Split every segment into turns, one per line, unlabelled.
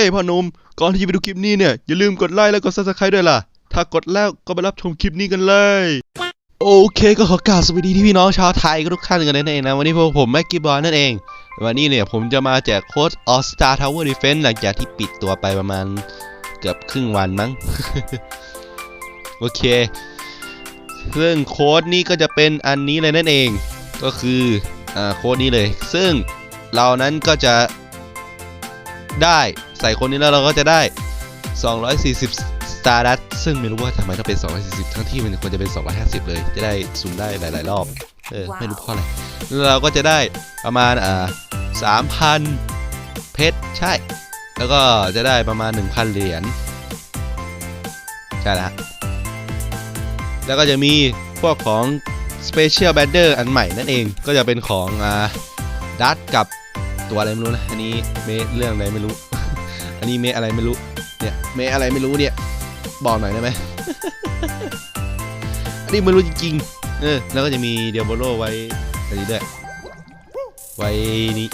ฮ้ยพ่อหนุ่มก่อนที่จะไปดูคลิปนี้เนี่ยอย่าลืมกดไลค์และกด subscribe ด้วยล่ะ ถ้ากดแล้วก็ไปรับชมคลิปนี้กันเลย โอเคก็ขอกล่าวสวัสดีที่พี่น้องชาวไทยทุกท่านกันนั่นเองนะ วันนี้พวกผมแม็กกี้บอยนั่นเอง วันนี้เนี่ยผมจะมาแจกโค้ด All Star Tower Defense หลังจากที่ปิดตัวไปประมาณเกือบครึ่งวันมั้งโอเคซึ่งโค้ดนี้ก็จะเป็นอันนี้เลยนั่นเอง ก็คืออ่าโค้ดนี้เลย ซึ่งเรานั้นก็จะได้ ใส่คนนี้แล้วเราก็จะได้ 240 Stardust ซึ่งไม่รู้ว่าทำไมต้องเป็น 240 ทั้งที่มันควรจะเป็น 250 เลย จะได้ซูมได้หลาย ๆ รอบ เออ ไม่รู้เพราะอะไรแล้วเราก็จะได้ประมาณอ่า3,000 เพชร ใช่ แล้วก็จะได้ประมาณ 1,000 เหรียญ ใช่แล้วแล้วก็จะมีพวกของ Special Banner อันใหม่นั่นเอง ก็จะเป็นของอ่าดัตกับตัวอะไรไม่รู้นะ อันนี้เมเรื่องอะไรไม่รู้ อันนี้เมอะไรไม่รู้ เนี่ย เมอะไรไม่รู้เนี่ย บอกหน่อยได้ไหมอันนี้ไม่รู้จริงๆ เออ แล้วก็จะมีเดียโบโลไว้อันนี้ด้วย ไว้นี่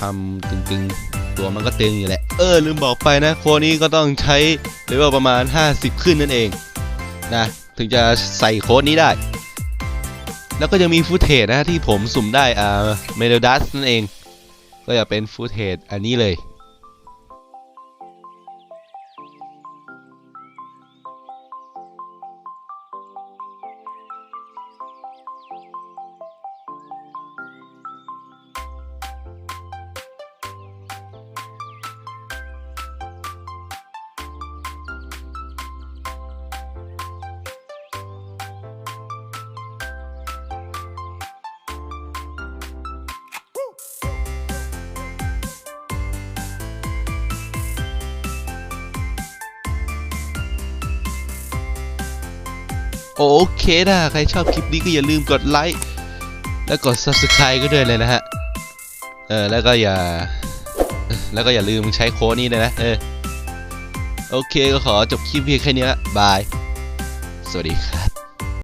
ทำตึงๆ ตัวมันก็ตึงอยู่แหละ เออ ลืมบอกไปนะ โคนี้ก็ต้องใช้เลเวลประมาณ 50 ขึ้นนั่นเอง นะ ถึงจะใส่โค้ดนี้ได้ แล้วก็จะมีฟุตเทจนะที่ผมสุ่มได้ อ่า เมโลดัสนั่นเอง ก็จะเป็นฟุตเทจอันนี้เลย โอเคนะใครชอบคลิปนี้ก็อย่าลืมกดไลค์และกด subscribe ก็ด้วยเลยนะฮะ เออ แล้วก็อย่า แล้วก็อย่าลืมใช้โค้ดนี้เลยนะ เออ โอเคก็ขอจบคลิปเพียงแค่นี้ละบาย สวัสดีครับ